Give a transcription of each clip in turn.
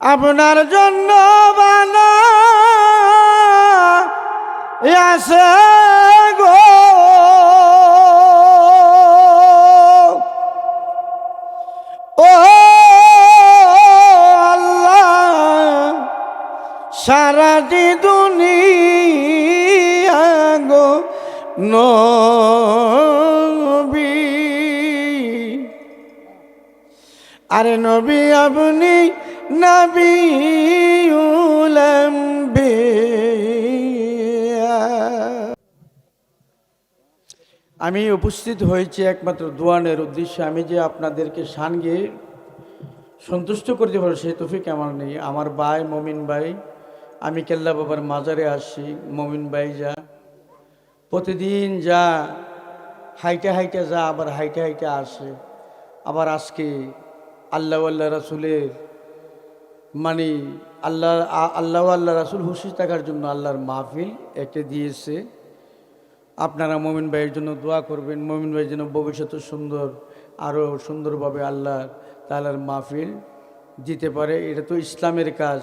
আপনার জন্য বানা গো। ও আল্লাহ সারাটি দুনিয়া গো নবী আরে নবী, আপনি নবী আমি উপস্থিত হয়েছি একমাত্র দোয়ানের উদ্দেশ্যে। আমি যে আপনাদেরকে সানগে সন্তুষ্ট করতে পারো সেই তফিক আমার নেই। আমার ভাই, মমিন ভাই, আমি কেল্লা বাবার মাজারে আসি। মমিন ভাই যা, প্রতিদিন যা, হাইটে হাইটে যা, আবার হাইটে হাইটে আসে। আবার আজকে আল্লাহ আল্লাহ রাসুলের মানে আল্লাহ আল্লাহ আল্লাহ রাসুল খুশি থাকার জন্য আল্লাহর মাহফিল একে দিয়েছে। আপনারা মমিন ভাইয়ের জন্য দোয়া করবেন। মমিন ভাইয়ের জন্য ভবিষ্যতে সুন্দর আরও সুন্দরভাবে আল্লাহ তালার মাহফিল দিতে পারে। এটা তো ইসলামের কাজ।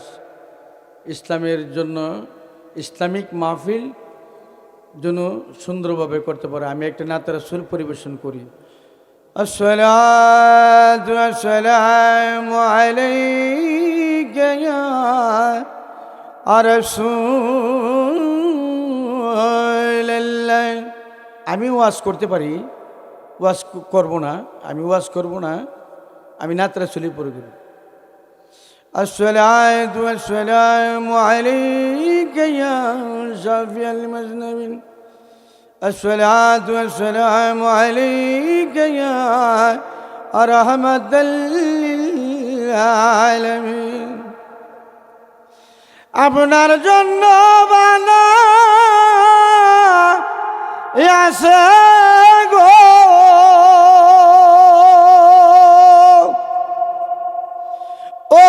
ইসলামের জন্য ইসলামিক মাহফিল যেন সুন্দরভাবে করতে পারে। আমি একটা নাতারা সুর পরিবেশন করি। الصلاة والسلام عليك يا رسول الله আমি ওয়াজ করতে পারি ওয়াজ করব না আমি ওয়াজ করব না আমি নাতরা চলি পড়ে দেব الصلاة والسلام عليك يا شافي المذنبين الصلاة والسلام عليك يا رحمة للعالمين আপনার জন্য বানা আসে গো ও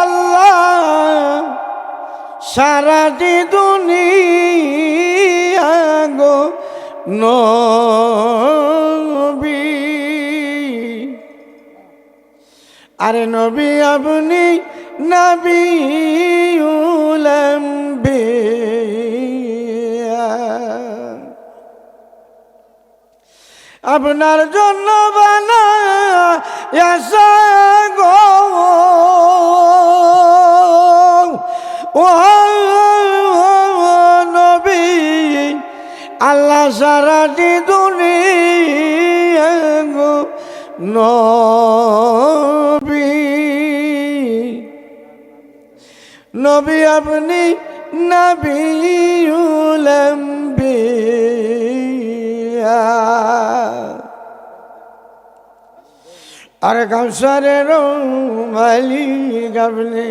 আল্লাহ সারাটি দুনিয়া নবী। আরে নবী আপনি নবী আপনার জন্য বানা গো। আল্লাহ সারাটি দুনিয়া গো নবী। নবী আপনি নবী আর কৌশলের মালিক আপনি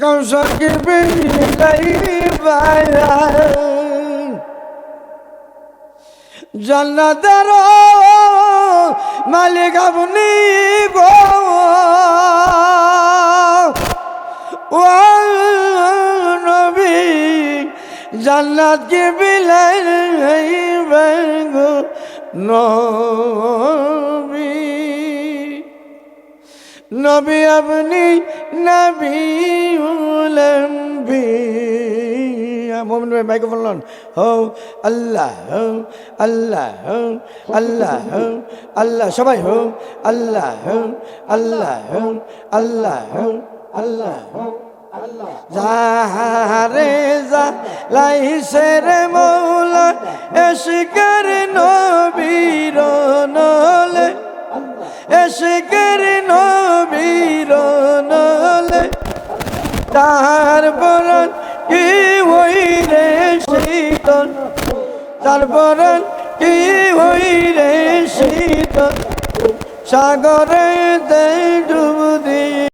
কৌশলকে জন্নতের মালিক আপনি নবী জান্নাত কে বিলাই নবী। আপনি নবী মোমিন ভাই মাইক্রোফোন লন। হো আল্লাহ হো আল্লাহ হো আল্লাহ হো আল্লাহ, সবাই হো আল্লাহ হো আল্লাহ হো আল্লাহ হো আল্লাহ হো যাহারে যা লাইসে রে মৌলা এসিকার নবীর নলে এসিকার নবীর নলে তারপর কি তারপর কি হই রে শীত? সাগরে ডুব দিয়ে